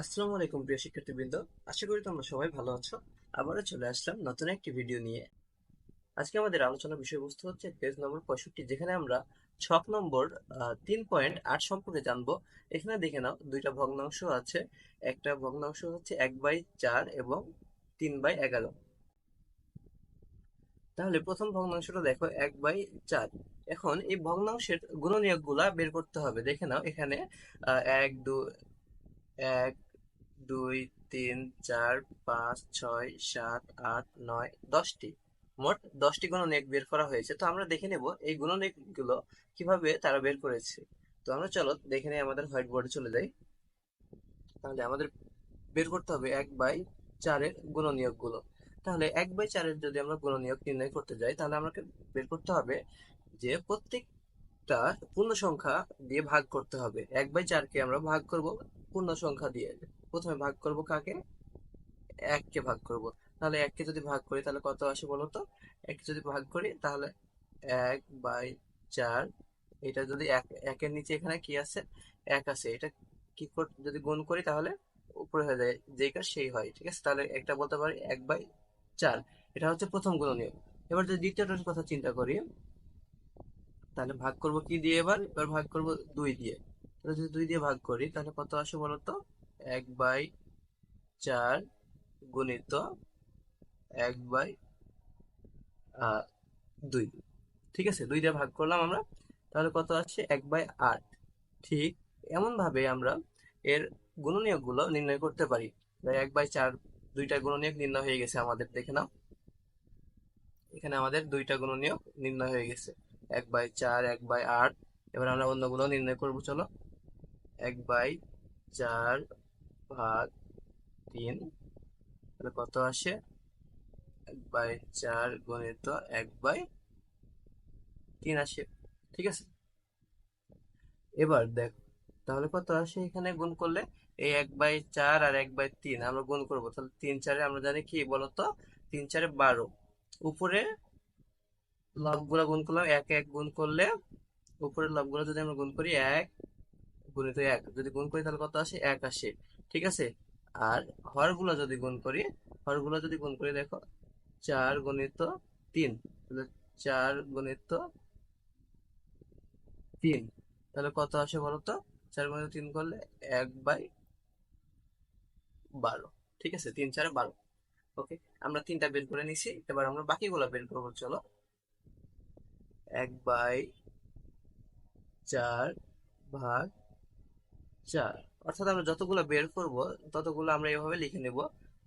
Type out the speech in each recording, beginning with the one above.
আসসালামু আলাইকুম, প্রিয় শিক্ষার্থীবৃন্দ। আশা করি তোমরা সবাই ভালো আছো। আবারও চলে আসলাম নতুন একটি ভিডিও নিয়ে। আজকে আমাদের আলোচনা বিষয়বস্তু হচ্ছে পেজ নম্বর পঁয়ষট্টি, যেখানে আমরা ছক নম্বর তিন পয়েন্ট আট সম্পর্কে জানব। এখানে দেখে নাও, দুইটা ভগ্নাংশ আছে। একটা ভগ্নাংশ হচ্ছে এক বাই চার এবং তিন বাই এগারো। তাহলে প্রথম ভগ্নাংশটা দেখো, এক বাই চার। এখন এই ভগ্নাংশের গুণনীয়কগুলা বের করতে হবে। দেখে নাও, এখানে এক, দু, এক দুই, তিন, চার, পাঁচ, ছয়, সাত, আট, নয়, দশটি। মোট দশটি গুণনীয়ক বের করা হয়েছে। তো আমরা দেখে নেব এই গুণনীয়কগুলো কীভাবে তারা বের করেছে। তো আমরা চলো দেখে নেই আমাদের হোয়াইট বোর্ডে চলে যাই। তাহলে আমাদের বের করতে হবে এক বাই চারের গুণনীয়কগুলো। তাহলে এক বাই চারের যদি আমরা গুণনীয়ক নির্ণয় করতে যাই, তাহলে আমাকে বের করতে হবে যে প্রত্যেকটা পূর্ণ সংখ্যা দিয়ে ভাগ করতে হবে। এক বাই চারকে আমরা ভাগ করব পূর্ণ সংখ্যা দিয়ে। প্রথমে ভাগ করব কাকে? এককে ভাগ করব। তাহলে এককে যদি ভাগ করি তাহলে কত আসে বলো তো? এককে যদি ভাগ করি তাহলে এক বাই চার, এটা যদি এক, একের নিচে এখানে কি আছে? এক আছে। এটা কি যদি গুণ করি তাহলে উপরে হয়ে যায়। যেই কাজ সেই হয়, ঠিক আছে? তাহলে একটা বলতে পারি এক বাই চার। এটা হচ্ছে প্রথম গুণনীয়ক এবার যদি দ্বিতীয়টার কথা চিন্তা করি তাহলে ভাগ করব কি দিয়ে এবার? এবার ভাগ করব দুই দিয়ে। তাহলে যদি দুই দিয়ে ভাগ করি, তাহলে কত আসে বলতো? এক বাই চার গুণিত এক বাই দুই। ঠিক আছে? দুই দিয়ে ভাগ করলাম আমরা। তাহলে কত আসছে এক বাই আট। ঠিক এমন ভাবে আমরা এর গুণনীয়কগুলো নির্ণয় করতে পারি। এক বাই চার দুইটা গুণনীয়ক নির্ণয় হয়ে গেছে আমাদের। দেখে নাও। এখানে আমাদের দুইটা গুণনীয়ক নির্ণয় হয়ে গেছে। এক বাই চার, এক বাই আট। এবার আমরা অন্যগুলো নির্ণয় করব, চলো। এক বাই চার ভাগ তিন, তাহলে কত আসে? এক বাই চার গণিত এক বাই তিন আসে, ঠিক আছে? এবার দেখ, তাহলে কত আসে এখানে গুণ করলে? এই এক বাই চার আর এক বাই তিন, আমরা গুণ করব। তাহলে তিন চারে আমরা জানি কি বলতো? তিন চারে বারো। উপরে লবগুলো গুণ করলাম, এক এক গুণ করলে উপরের লবগুলো যদি আমরা গুণ করি এক, গুণিত এক। যদি গুণ করি তাহলে কত আসে? এক আসে। ঠিক আছে? আর হরগুলো যদি গুণ করি, হরগুলো যদি গুণ করি দেখো, চার গুণিত তিন। তাহলে চার গুণিত তিন। তাহলে কত আসে বলতো? চার গুণিত তিন করলে এক বাই বারো। ঠিক আছে? তিন চারে বারো। ওকে, আমরা তিনটা বের করে নিছি। এবার আমরা বাকিগুলো বের করব, চলো। এক বাই চার ভাগ চার। অর্থাৎ আমরা যতগুলো বের করব, ততগুলো আমরা এভাবে লিখে নেব।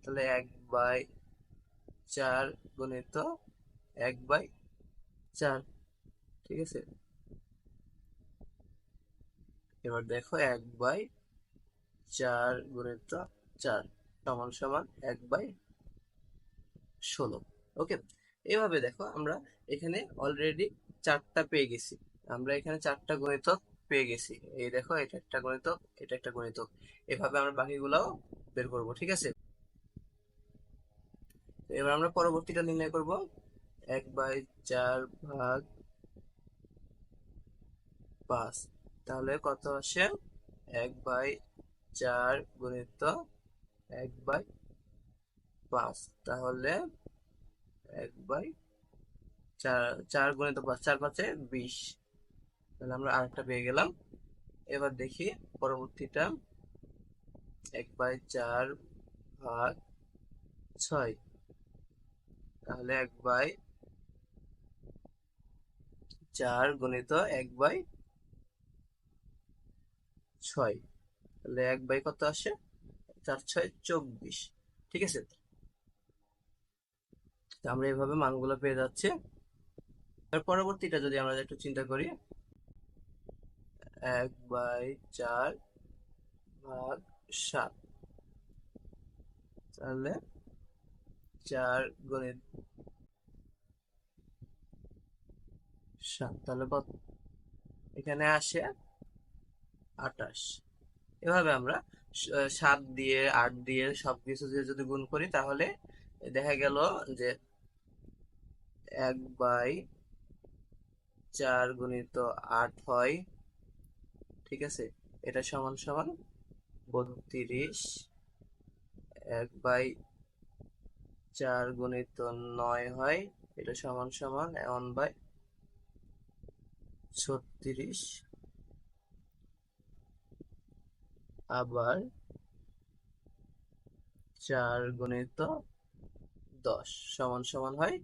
তাহলে এক বাই চার গুণিত এক বাই চার, ঠিক আছে? এবার দেখো এক বাই চার গুণিত চার, সমান সমান এক বাই ষোলো, ওকে? এভাবে দেখো আমরা এখানে অলরেডি চারটা পেয়ে গেছি। আমরা এখানে চারটা গণিতক পেয়ে গেছি। এই দেখো, এটা একটা গণিতক, এটা একটা গণিতক। এভাবে আমরা বাকিগুলাও বের করব, ঠিক আছে? এবার আমরা পরবর্তীটা নির্ণয় করব। এক বাই চার ভাগ পাঁচ। তাহলে কত আসে? এক বাই চার গণিত এক বাই পাঁচ। তাহলে এক বাই চার চার গুণিত পাঁচ, চার পাঁচে বিশ। তাহলে আমরা আরেকটা পেয়ে গেলাম। এবার দেখি পরবর্তীটা। এক বাই চার ভাগ ছয়। তাহলে এক বাই চার গুণিত এক বাই ছয়। তাহলে এক বাই কত আসে? চার, ছয়, চব্বিশ। ঠিক আছে? তো আমরা এইভাবে মানগুলো পেয়ে যাচ্ছি। এর পরবর্তীটা যদি আমরা একটু চিন্তা করি, এক বাই চার ভাগ সাত, তাহলে চার গণিত সাত, তাহলে এখানে আসে আটাশ এভাবে আমরা সাত দিয়ে আট দিয়ে সবকিছু দিয়ে যদি গুণ করি, তাহলে দেখা গেল যে এক বাই চার গুণিত আট হয়, ঠিক আছে? এটা সমান সমান বত্রিশ, এক বাই চার গুণিত নয় হয়, এটা সমান সমান ওয়ান বাই ছত্রিশ। আবার চার গুণিত দশ, সমান সমান হয়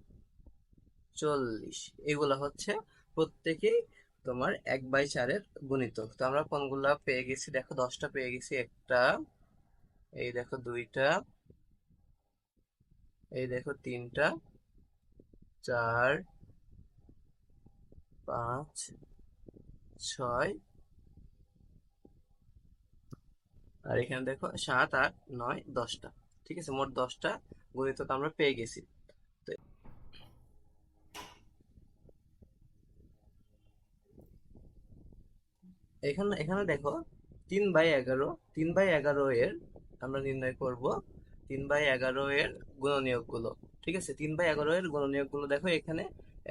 চল্লিশ। এগুলো হচ্ছে প্রত্যেকেই তোমার এক বাই চারের গুণিতক। তো আমরা কোনগুলা পেয়ে গেছি? দেখো, দশটা পেয়ে গেছি, একটা, এই দেখো, দুইটা, এই দেখো, তিনটা, চার, পাঁচ, ছয়, আর এখানে দেখো, সাত, আট, নয়, দশটা। ঠিক আছে, মোট দশটা গণিতক আমরা পেয়ে গেছি তো এখানে এখানে দেখো, তিন বাই এগারো, তিন বাই এগারো এর আমরা নির্ণয় করব তিন বাই এগারো এর গুণনীয়কগুলো ঠিক আছে? তিন বাই এগারো এর গুণনীয়কগুলো দেখো এখানে,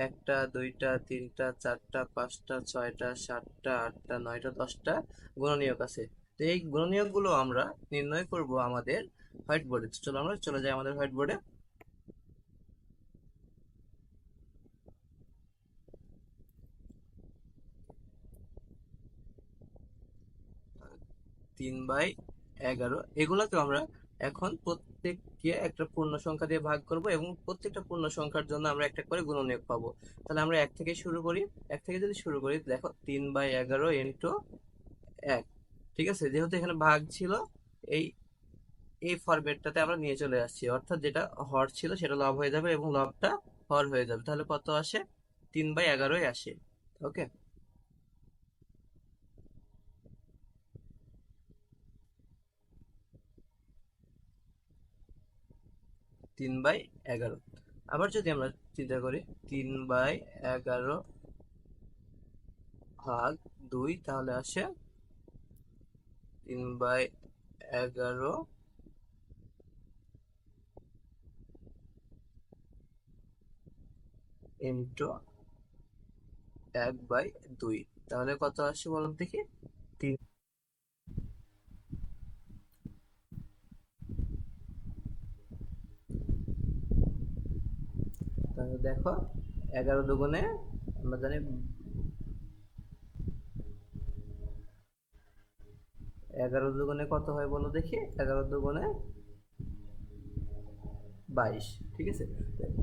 একটা, দুইটা, তিনটা, চারটা, পাঁচটা, ছয়টা, সাতটা, আটটা, নয়টা, দশটা গুণনীয়ক আছে। তো এই গুণনীয়কগুলো আমরা নির্ণয় করব আমাদের হোয়াইট বোর্ডে। চলো আমরা চলে যাই আমাদের হোয়াইট বোর্ডে। তিন বাই এগারো। এগুলোকে আমরা এখন প্রত্যেককে একটা পূর্ণ সংখ্যা দিয়ে ভাগ করব এবং প্রত্যেকটা পূর্ণ সংখ্যার জন্য আমরা একটা করে গুণনীয়ক পাবো। তাহলে আমরা এক থেকে শুরু করি। এক থেকে যদি শুরু করি, দেখো, তিন বাই এগারো ইন্টু এক। ঠিক আছে? যেহেতু এখানে ভাগ ছিল, এই এই ফরম্যাটটাতে আমরা নিয়ে চলে আসছি। অর্থাৎ যেটা হর ছিল, সেটা লব হয়ে যাবে এবং লবটা হর হয়ে যাবে। তাহলে কত আসে? তিন বাই এগারোই আসে। ওকে? তিন বাই এগারো। আবার যদি আমরা চিন্তা করি, তিন বাই এগারো ভাগ দুই, তাহলে আসে তিন বাই এগারো ইন্টু এক বাই দুই। তাহলে কত আসে বলুন দেখি? তিন। তাহলে দেখো, এগারো দুগুণে, আমরা জানি এগারো দুগুণে কত হয় বলো দেখি? এগারো দুগুণে বাইশ, ঠিক আছে?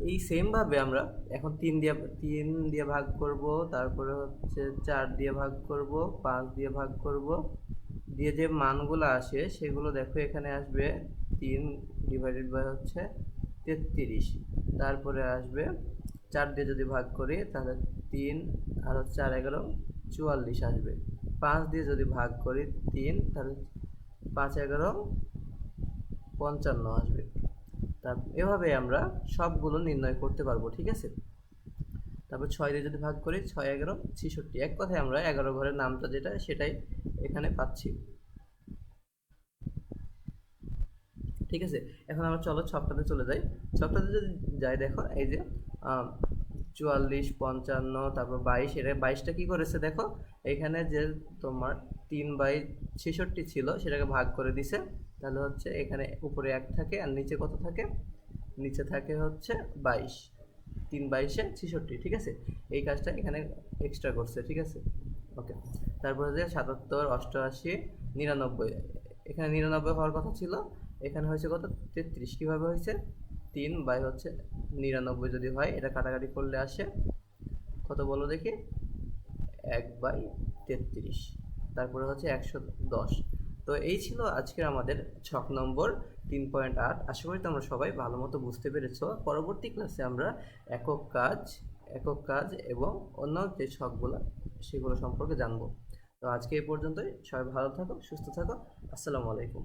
এই সেম ভাবে আমরা এখন তিন দিয়ে তিন দিয়ে ভাগ করব, তারপরে হচ্ছে চার দিয়ে ভাগ করব, পাঁচ দিয়ে ভাগ করব, দিয়ে যে মানগুলো আসে সেগুলো দেখো এখানে আসবে তিন ডিভাইডেড বাই হচ্ছে তেত্রিশ। তারপরে আসবে চার দিয়ে যদি ভাগ করি, তাহলে তিন আর চার এগারো চুয়াল্লিশ আসবে। পাঁচ দিয়ে যদি ভাগ করি তিন, তাহলে পাঁচ এগারো পঞ্চান্ন আসবে। তা এভাবে আমরা সবগুলো নির্ণয় করতে পারব, ঠিক আছে? তারপর ছয় দিয়ে যদি ভাগ করি, ছয় এগারো ছেষট্টি। এক কথায় আমরা এগারো ঘরের নামটা যেটা, সেটাই এখানে পাচ্ছি। ঠিক আছে? এখন আমরা চলো ছকটাতে চলে যাই। ছকটাতে যদি যাই, দেখো, এই যে চুয়াল্লিশ, পঞ্চান্ন, তারপর বাইশ এটা বাইশটা কী করেছে দেখো? এখানে যে তোমার তিন বাই ছেষট্টি ছিল, সেটাকে ভাগ করে দিছে। তাহলে হচ্ছে এখানে উপরে এক থাকে আর নিচে কত থাকে? নিচে থাকে হচ্ছে বাইশ। তিন বাইশে ছেষট্টি, ঠিক আছে? এই কাজটা এখানে এক্সট্রা করছে, ঠিক আছে? ওকে তারপরে যে সাতাত্তর, অষ্টআশি, নিরানব্বই, এখানে নিরানব্বই হওয়ার কথা ছিল। এখানে হয়েছে কত? তেত্রিশ। কীভাবে হয়েছে? তিন বাই হচ্ছে নিরানব্বই যদি হয়, এটা কাটাকাটি করলে আসে কত বলো দেখি? এক বাই তেত্রিশ। তারপরে হচ্ছে একশো দশ। তো এই ছিল আজকের আমাদের ছক নম্বর তিন পয়েন্ট আট। আশা করি তোমরা সবাই ভালো মতো বুঝতে পেরেছ। পরবর্তী ক্লাসে আমরা একক কাজ একক কাজ এবং অন্য যে ছকগুলো, সেগুলো সম্পর্কে জানব। তো আজকে এই পর্যন্তই। সবাই ভালো থাকো, সুস্থ থাকো। আসসালামু আলাইকুম।